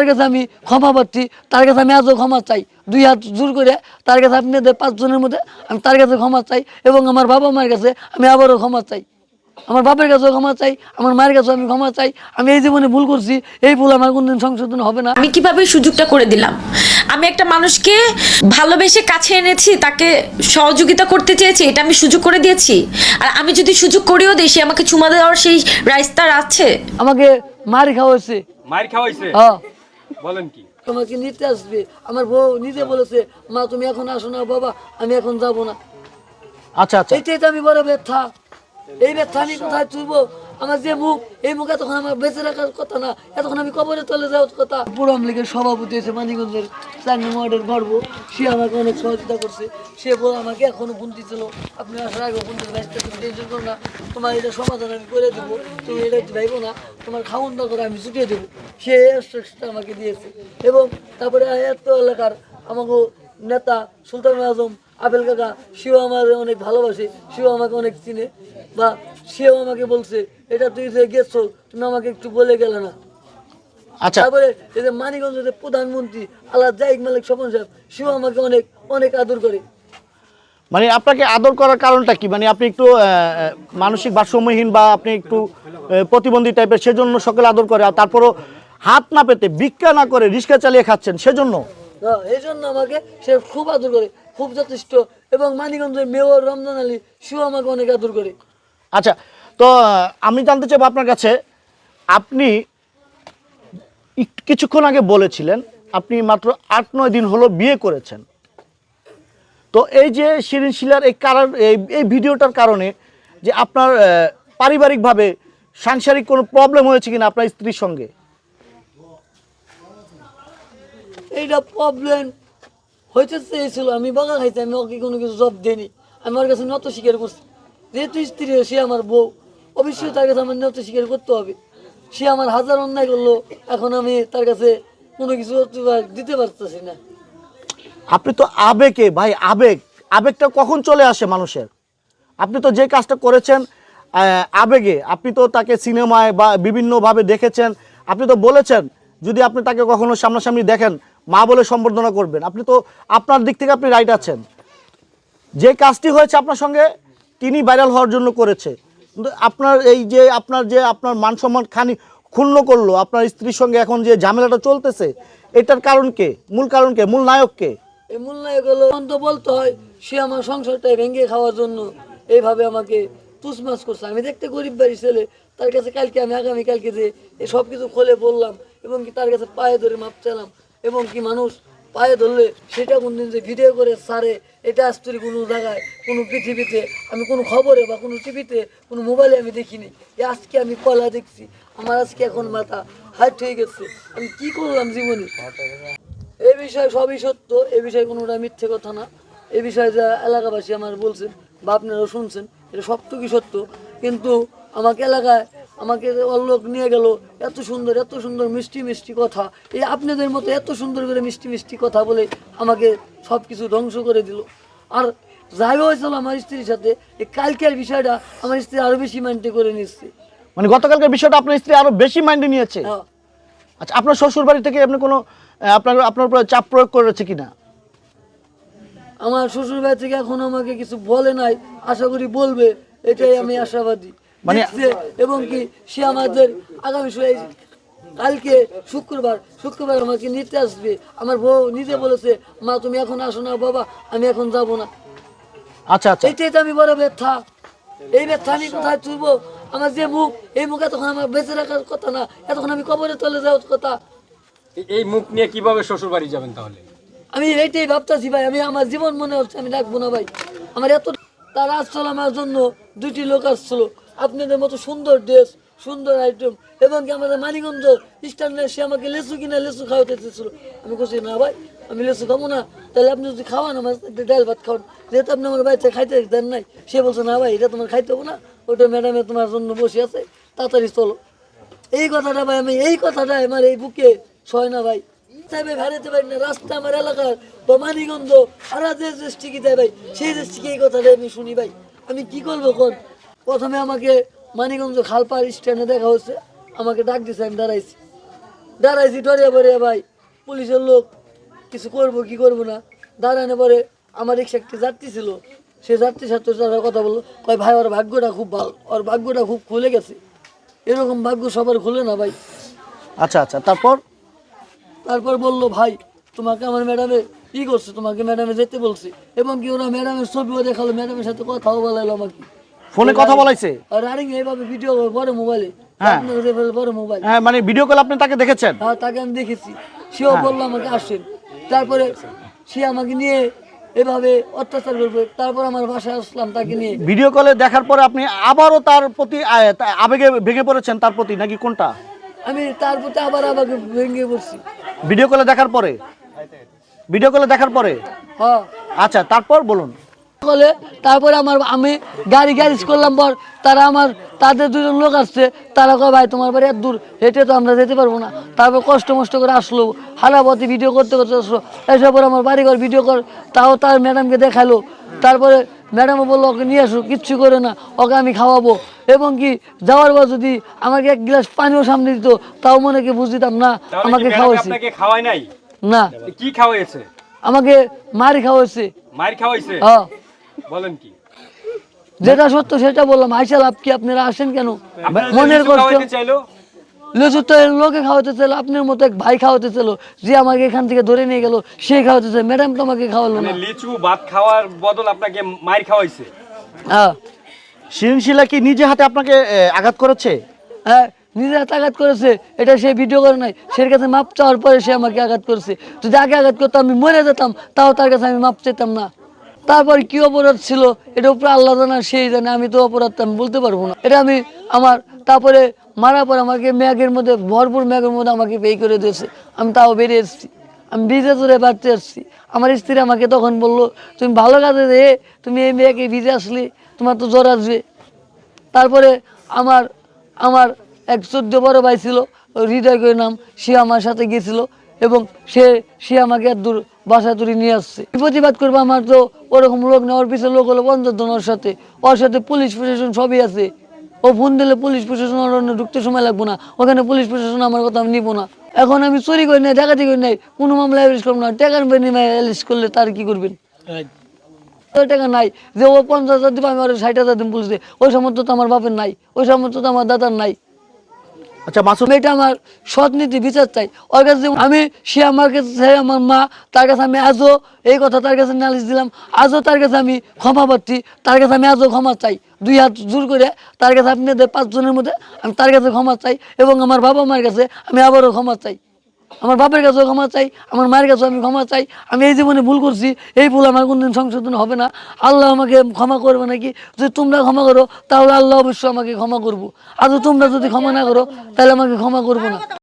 তার কাছে আমি ক্ষমা পাচ্ছি তার কাছে আমি আজও ক্ষমা চাই। দুই হাত জোর করে তার কাছে আপনাদের পাঁচজনের মধ্যে আমি তার কাছে ক্ষমা চাই এবং আমার বাবা মায়ের কাছে আমি আবারও ক্ষমা চাই। আমার বাপের কাছেও ক্ষমা চাই আমার মায়ের কাছেও আমি ক্ষমা চাই। আমি এই জীবনে ভুল করছি এই ভুল আমার কোনদিন সংশোধন হবে না। আমি কীভাবে সুযোগটা করে দিলাম? আমি একটা মানুষকে ভালোবেসে কাছে এনেছি তাকে সহযোগিতা করতে চেয়েছি এটা আমি সুযোগ করে দিয়েছি। আর আমি যদি সুযোগ করেও দিই সে আমাকে চুমা দেওয়ার সেই রাইস্তার আছে? আমাকে মার খাওয়াইছে। মার খাওয়াইছে? হ্যাঁ। বলেন কি? তোমাকে নিতে আসবে। আমার বউ নিজে বলেছে মা তুমি এখন আসো না বাবা আমি এখন যাব না। আচ্ছা আচ্ছা। এইটাই তো আমি বড় ব্যথা। এই ব্যথা আমি কোথায় তুলবো আমার যে মুখ, এই মুখ এতক্ষণ আমার বেঁচে রাখার কথা না, এতক্ষণ আমি কবরে চলে যাওয়ার কথা। পুরো লীগের সভাপতি হয়েছে মানিগঞ্জের চার নম্বর ওয়ার্ডের গর্ব। সে আমাকে অনেক সহযোগিতা করছে। সে বলে আমাকে এখনও ফোন দিছিল। আপনি আসার আগে ফোন দিতে ব্যস্ত তুমি টেনশন করো না। তোমার এটা সমাধান আমি করে দেবো। তুমি এটা ভাইবো না। তোমার খাওয়ান দরকার, আমি ছুটিয়ে দেবো। সে আমাকে দিয়েছে। এবং তারপরে এত এলাকার আমাকে নেতা সুলতান আজম আপেল কাকা, সেও আমার অনেক ভালোবাসে, সেও আমাকে অনেক চিনে। বা সেও আমাকে বলছে এটা তুই যে গেছো তুমি আমাকে একটু বলে গেলে না। আচ্ছা। তারপরে এই যে মানিগঞ্জের প্রধানমন্ত্রী আল্লাহ মালিক স্বপন সাহেব সেও আমাকে অনেক অনেক আদর করে। মানে আপনাকে আদর করার কারণটা কি? মানে আপনি একটু মানসিক ভারসাম্যহীন বা আপনি একটু প্রতিবন্ধী টাইপের সেজন্য সকলে আদর করে আর তারপরও হাত না পেতে ভিক্ষা না করে রিক্সা চালিয়ে খাচ্ছেন সেজন্য? এই জন্য আমাকে সে খুব আদর করে খুব যথেষ্ট। এবং মানিগঞ্জের মেয়র রমজান আলী সেও আমাকে অনেক আদর করে। আচ্ছা তো, আমি জানতে চাইব আপনার কাছে, আপনি কিছুক্ষণ আগে বলেছিলেন, আপনি মাত্র আট, নয় দিন হলো বিয়ে করেছেন। তো এই যে শিরিন শিলার এই কারণ, এই ভিডিওটার কারণে যে আপনার পারিবারিকভাবে সাংসারিক কোনো প্রবলেম হয়েছে কিনা আপনার স্ত্রীর সঙ্গে? এইটা প্রবলেম হইতে চেয়েছিল, আমি বাগা খাইছি আমি ওকে কোনো কিছু জব দিইনি। আমি ওর কাছে নত স্বীকার করছি। যেহেতু স্ত্রী, সে আমার বউ। অবশ্যই তার কাছে আমার নত স্বীকার করতে হবে। সে আমার হাজার অন্যায় করল, এখন আমি তার কাছে কোনো কিছু দিতে পারতেছি না। আপনি তো আবেগে, ভাই, আবেগ। আবেগটা কখন চলে আসে মানুষের? আপনি তো যে কাজটা করেছেন আবেগে। আপনি তো তাকে সিনেমায় বা বিভিন্নভাবে দেখেছেন। আপনি তো বলেছেন, যদি আপনি তাকে কখনো সামনাসামনি দেখেন, মা বলে সম্বর্ধনা করবেন। আপনি তো আপনার দিক থেকে আপনি রাইট আছেন। যে কাজটি হয়েছে আপনার সঙ্গে, তিনি ভাইরাল হওয়ার জন্য করেছে। আপনার এই যে আপনার যে আপনার মান সম্মান খানি ক্ষুণ্ণ করল, আপনার স্ত্রীর সঙ্গে এখন যে ঝামেলাটা চলতেছে, এটার কারণ কে? মূল কারণ কে? মূল নায়ক কে? এই মূল্যায়ক হলো অন্ত বলতে হয়, সে আমার সংসারটাই ভেঙে খাওয়ার জন্য এইভাবে আমাকে তুসমাস করছে। আমি দেখতে গরিব বাড়ি ছেলে, তার কাছে কালকে আমি আগামী কালকে যে সব কিছু খুলে বললাম, এবং কি তার কাছে পায়ে ধরে মাপ চালাম, এবং কি মানুষ পায়ে ধরলে সেটা কোনদিন যে ভিডিও করে সারে এটা আস্তরি কোনো জায়গায়, কোনো পৃথিবীতে, আমি কোনো খবরে বা কোনো টিভিতে, কোনো মোবাইলে আমি দেখিনি। এই আজকে আমি কলা দেখছি, আমার আজকে এখন মাথা হাইট হয়ে গেছে। আমি কি করলাম জীবনে? এ বিষয়ে সবই সত্য, এ বিষয়ে কোনোটা মিথ্যে কথা না। এ বিষয়ে যা এলাকাবাসী আমার বলছেন, বা আপনারাও শুনছেন, এটা সবটুকুই সত্য? কিন্তু আমাকে এলাকায় আমাকে অল্লোক নিয়ে গেল। এত সুন্দর এত সুন্দর মিষ্টি মিষ্টি কথা। এই আপনাদের মতো এত সুন্দর করে মিষ্টি মিষ্টি কথা বলে আমাকে সব কিছু ধ্বংস করে দিল। আর যাই হয়েছিল আমার স্ত্রীর সাথে। এই কালকের বিষয়টা আমার স্ত্রী আরও বেশি মাইন্ডে করে নিচ্ছে। মানে গতকালকের বিষয়টা আপনার স্ত্রী আরও বেশি মাইন্ডে নিয়েছে? হ্যাঁ। আচ্ছা আপনার শ্বশুর বাড়ি থেকে আপনি কোনো আপনার আপনার উপরে চাপ প্রয়োগ করেছে কিনা? আমার শ্বশুর বাড়ি থেকে এখন আমাকে কিছু বলে নাই। আশা করি বলবে। এটাই আমি আশাবাদী। মানে- এবং কি সে আমাদের আগামী কালকে শুক্রবার শুক্রবার আমাকে নিতে আসবে। আমার বউ নিজে বলেছে মা তুমি এখন আসো না বাবা আমি এখন যাব না। আচ্ছা আচ্ছা। এইটাই তো আমি বড় ব্যথা। এই ব্যথা আমি কোথায় তুলবো? আমার যে মুখ এই মুখ এতক্ষণ আমার বেঁচে রাখার কথা না এতক্ষণ আমি কবরে চলে যাওয়ার কথা। এই মুখ নিয়ে কীভাবে শ্বশুর বাড়ি যাবেন তাহলে? আমি এইটাই ভাবতেছি ভাই আমি আমার জীবন মনে হচ্ছে আমি রাখব না ভাই। আমার এত তারা আসছিল আমার জন্য দুটি লোক আসছিল। আপনাদের মতো সুন্দর ড্রেস, সুন্দর আইটেম এবং কি আমাদের মানিগঞ্জ স্ট্যান্ডে সে আমাকে লেসু কিনা লেসু খাওয়াতে চেয়েছিল আমি বলছি না ভাই, আমি লেসু খাব না। তাহলে আপনি যদি খাওয়ান আমার ডাল ভাত খাওয়ান। যেহেতু আপনি আমার বাড়িতে খাইতে দেন নাই, সে বলছে, না ভাই, এটা তোমার খাইতে হব না। ওটা ম্যাডামে তোমার জন্য বসে আছে। তাড়াতাড়ি চলো। এই কথাটা ভাই, আমি এই কথাটা আমার এই বুকে ছয় না ভাই। চাইবে ভেড়াতে পারি না। রাস্তা আমার এলাকার বা মানিগঞ্জ সারা যে দৃষ্টিকে দেয় ভাই, সেই দৃষ্টিকে এই কথাটা আমি শুনি ভাই। আমি কি করব কোন প্রথমে আমাকে মানিগঞ্জ খালপাড় স্ট্যান্ডে দেখা হচ্ছে আমাকে ডাক দিছে আমি দাঁড়াইছি। দাঁড়াইছি ডরে পরে ভাই পুলিশের লোক কিছু করব কি করব না? দাঁড়ানো পরে আমার রিক্সা একটি যাত্রী ছিল। সে যাত্রীর সাথে তারা কথা বলল কয় ভাই ওর ভাগ্যটা খুব ভালো ওর ভাগ্যটা খুব খুলে গেছে। এরকম ভাগ্য সবার খুলে না ভাই। আচ্ছা আচ্ছা তারপর? তারপর বলল ভাই তোমাকে আমার ম্যাডামে ই করছে তোমাকে ম্যাডামে যেতে বলছে। এবং কি ওরা ম্যাডামের ছবিও দেখাল ম্যাডামের সাথে কথাও বলাইলো আমাকে। ফোনে কথা বলাইছে? রানিং এইভাবে ভিডিও বড় মোবাইলে হ্যাঁ। মোবাইল হ্যাঁ মানে ভিডিও কল আপনি তাকে দেখেছেন? হ্যাঁ তাকে আমি দেখেছি। সেও বলল আমাকে আসেন। তারপরে সে আমাকে নিয়ে এভাবে অত্যাচার করবে। তারপর আমার বাসায় আসলাম তাকে নিয়ে। ভিডিও কলে দেখার পরে আপনি আবারও তার প্রতি আবেগে ভেঙে পড়েছেন তার প্রতি নাকি কোনটা? আমি তার প্রতি আবার আমাকে ভেঙে পড়ছি। ভিডিও কলে দেখার পরে? ভিডিও কলে দেখার পরে? হ্যাঁ। আচ্ছা তারপর বলুন। বলে তারপরে আমার আমি গাড়ি গ্যারেজ করলাম পর তারা আমার তাদের দুজন লোক আসছে তারা কয় ভাই তোমার বাড়ি এত দূর হেঁটে তো আমরা যেতে পারব না। তারপর কষ্ট মষ্ট করে আসলো হারাপথে ভিডিও করতে করতে আসলো। এসে পর আমার বাড়ি ঘর ভিডিও কর তাও তার ম্যাডামকে দেখাল। তারপরে ম্যাডামও বলল ওকে নিয়ে আসো কিচ্ছু করে না ওকে আমি খাওয়াবো। এবং কি যাওয়ার পর যদি আমাকে এক গ্লাস পানিও সামনে দিত তাও মনে কি বুঝতাম না আমাকে খাওয়াইছে। আপনাকে নাই? না। কি খাওয়াইছে? আমাকে মারি খাওয়াইছে। মার খাওয়াইছে? হ্যাঁ। বলেন কি? যেটা সত্য সেটা বললাম। আইসা লাভ কি? আপনারা আসেন কেন? মনের কষ্ট। খাওয়াইতে লিচু তো লোকে খাওয়াতে চাইলো আপনার মতো এক ভাই খাওয়াতে চাইলো যে আমাকে এখান থেকে ধরে নিয়ে গেল সে খাওয়াতে চাই ম্যাডাম তো আমাকে খাওয়ালো মানে না লিচু ভাত খাওয়ার বদল আপনাকে মার খাওয়াইছে? হ্যাঁ। শিরিনশিলা কি নিজে হাতে আপনাকে আঘাত করেছে? হ্যাঁ নিজে হাতে আঘাত করেছে এটা সে ভিডিও করে নাই। সে কাছে মাপ চাওয়ার পরে সে আমাকে আঘাত করেছে। যদি আগে আঘাত করতাম আমি মরে যেতাম তাও তার কাছে আমি মাপ চাইতাম না। তারপর কি অপরাধ ছিল? এটা উপরে আল্লাহ জানা, সেই জানে, আমি তো অপরাধ আমি বলতে পারব না। এটা আমি আমার, তারপরে মারার পর আমাকে ম্যাগের মধ্যে, ভরপুর ম্যাগের মধ্যে আমাকে বেই করে দিয়েছে। আমি তাও বেরিয়ে এসেছি। আমি ভিজে ধরে বাড়তে আসছি আমার স্ত্রী আমাকে তখন বলল, তুমি ভালো কাজে রে, তুমি এই মেয়েকে ভিজে আসলি, তোমার তো জ্বর আসবে। তারপরে আমার আমার এক চোদ্দ বড় ভাই ছিল হৃদয় করে নাম, সে আমার সাথে গিয়েছিল এবং সে সে আমাকে দূর বাসা তুলে নিয়ে আসছে। প্রতিবাদ করব আমার তো ওরকম লোক না ওর পিছনে লোক হলো পঞ্চাশ সাথে। ওর সাথে পুলিশ প্রশাসন সবই আছে। ও ফোন দিলে পুলিশ প্রশাসন ওর অন্য ঢুকতে সময় লাগবো না। ওখানে পুলিশ প্রশাসন আমার কথা আমি নিবো না। এখন আমি চুরি করি নাই ডাকাতি করি নাই কোনো মামলা অ্যারেস্ট করব না। টাকার বিনিময়ে অ্যারেস্ট করলে তার কি করবেন? টাকা নাই। যে ও পঞ্চাশ হাজার দিব আমি ওর ষাট হাজার দিন পুলিশে ওই সামর্থ্য তো আমার বাপের নাই ওই সামর্থ্য তো আমার দাদার নাই। আচ্ছা মাসুম। এটা আমার সৎ নীতি বিচার চাই। ওর কাছে আমি সে আমার কাছে আমার মা, তার কাছে আমি আজও এই কথা তার কাছে নালিশ দিলাম। আজও তার কাছে আমি ক্ষমা পাচ্ছি তার কাছে আমি আজও ক্ষমা চাই। দুই হাত জোর করে তার কাছে আপনাদের পাঁচজনের মধ্যে আমি তার কাছে ক্ষমা চাই এবং আমার বাবা মার কাছে আমি আবারও ক্ষমা চাই। আমার বাপের কাছেও ক্ষমা চাই, আমার মায়ের কাছেও আমি ক্ষমা চাই, আমি এই জীবনে ভুল করছি, এই ভুল আমার কোনদিন সংশোধন হবে না। আল্লাহ আমাকে ক্ষমা করবে নাকি? যদি তোমরা ক্ষমা করো, তাহলে আল্লাহ অবশ্যই আমাকে ক্ষমা করব। আর তোমরা যদি ক্ষমা না করো, তাহলে আমাকে ক্ষমা করব না।